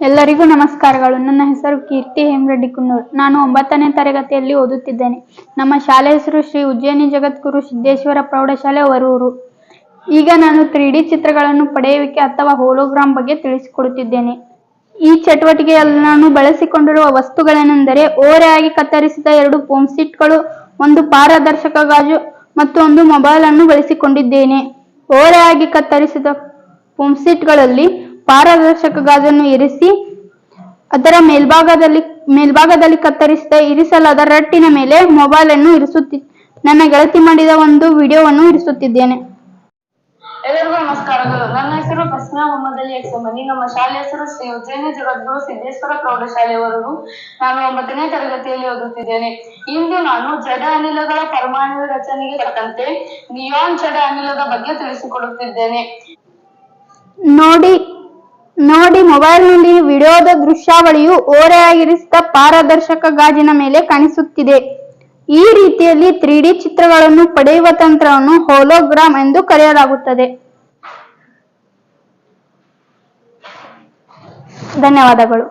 ಎಲ್ಲರಿಗೂ ನಮಸ್ಕಾರಗಳು. ನನ್ನ ಹೆಸರು ಕೀರ್ತಿ ಹೇಮರೆಡ್ಡಿ ಕುನ್ನೂರ್. ನಾನು ಒಂಬತ್ತನೇ ತರಗತಿಯಲ್ಲಿ ಓದುತ್ತಿದ್ದೇನೆ. ನಮ್ಮ ಶಾಲೆ ಹೆಸರು ಶ್ರೀ ಉಜ್ಜಯಿನಿ ಜಗದ್ಗುರು ಸಿದ್ದೇಶ್ವರ ಪ್ರೌಢಶಾಲೆ ವರೂರು ಈಗ ನಾನು ತ್ರೀ ಚಿತ್ರಗಳನ್ನು ಪಡೆಯುವಿಕೆ ಅಥವಾ ಹೋಲೋಗ್ರಾಮ್ ಬಗ್ಗೆ ತಿಳಿಸಿಕೊಡುತ್ತಿದ್ದೇನೆ. ಈ ಚಟುವಟಿಕೆಯಲ್ಲಿ ನಾನು ಬಳಸಿಕೊಂಡಿರುವ ವಸ್ತುಗಳೇನೆಂದರೆ ಓರೆಯಾಗಿ ಕತ್ತರಿಸಿದ ಎರಡು ಪೋಮ್ಸಿಟ್ಗಳು ಒಂದು ಪಾರದರ್ಶಕ ಗಾಜು ಮತ್ತು ಒಂದು ಮೊಬೈಲ್ ಅನ್ನು ಬಳಸಿಕೊಂಡಿದ್ದೇನೆ. ಓರೆಯಾಗಿ ಕತ್ತರಿಸಿದ ಪೋಮ್ಸಿಟ್ಗಳಲ್ಲಿ ಪಾರದರ್ಶಕ ಗಾಜನ್ನು ಇರಿಸಿ ಅದರ ಮೇಲ್ಭಾಗದಲ್ಲಿ ಮೇಲ್ಭಾಗದಲ್ಲಿ ಕತ್ತರಿಸಿದ ಇರಿಸಲಾದ ರಟ್ಟಿನ ಮೇಲೆ ಮೊಬೈಲ್ ಅನ್ನು ಇರಿಸುತ್ತಿ ನನ್ನ ಗೆಳತಿ ಮಾಡಿದ ಒಂದು ವಿಡಿಯೋವನ್ನು ಇರಿಸುತ್ತಿದ್ದೇನೆ. ಎಲ್ಲರಿಗೂ ನಮಸ್ಕಾರಗಳು ನನ್ನ ಹೆಸರು ಪ್ರಸ್ನಾ ಮೊಹಮ್ಮದ್ ಅಲಿ ಎಕ್ಸಮನಿ ನಮ್ಮ ಶಾಲೆ ಹೆಸರು ಶ್ರೀ ಉಜ್ಜಯಿನಿ ಜಗದ್ಗುರು ಸಿದ್ದೇಶ್ವರ ಪ್ರೌಢಶಾಲೆಯವರರು ನಾನು ಒಂಬತ್ತನೇ ತರಗತಿಯಲ್ಲಿ ಓದುತ್ತಿದ್ದೇನೆ. ಇಂದು ನಾನು ಜಡ ಅನಿಲಗಳ ಪರಮಾಣು ರಚನೆಗೆ ತಕ್ಕಂತೆ ನಿಯಾನ್ ಜಡ ಅನಿಲದ ಬಗ್ಗೆ ತಿಳಿಸಿಕೊಡುತ್ತಿದ್ದೇನೆ. ನೋಡಿ ಮೊಬೈಲ್ನಲ್ಲಿ ವಿಡಿಯೋದ ದೃಶ್ಯಾವಳಿಯು ಓರೆಯಾಗಿರಿಸಿದ ಪಾರದರ್ಶಕ ಗಾಜಿನ ಮೇಲೆ ಕಾಣಿಸುತ್ತಿದೆ. ಈ ರೀತಿಯಲ್ಲಿ ತ್ರೀ ಚಿತ್ರಗಳನ್ನು ಪಡೆಯುವ ತಂತ್ರವನ್ನು ಹೋಲೋಗ್ರಾಮ್ ಎಂದು ಕರೆಯಲಾಗುತ್ತದೆ. ಧನ್ಯವಾದಗಳು.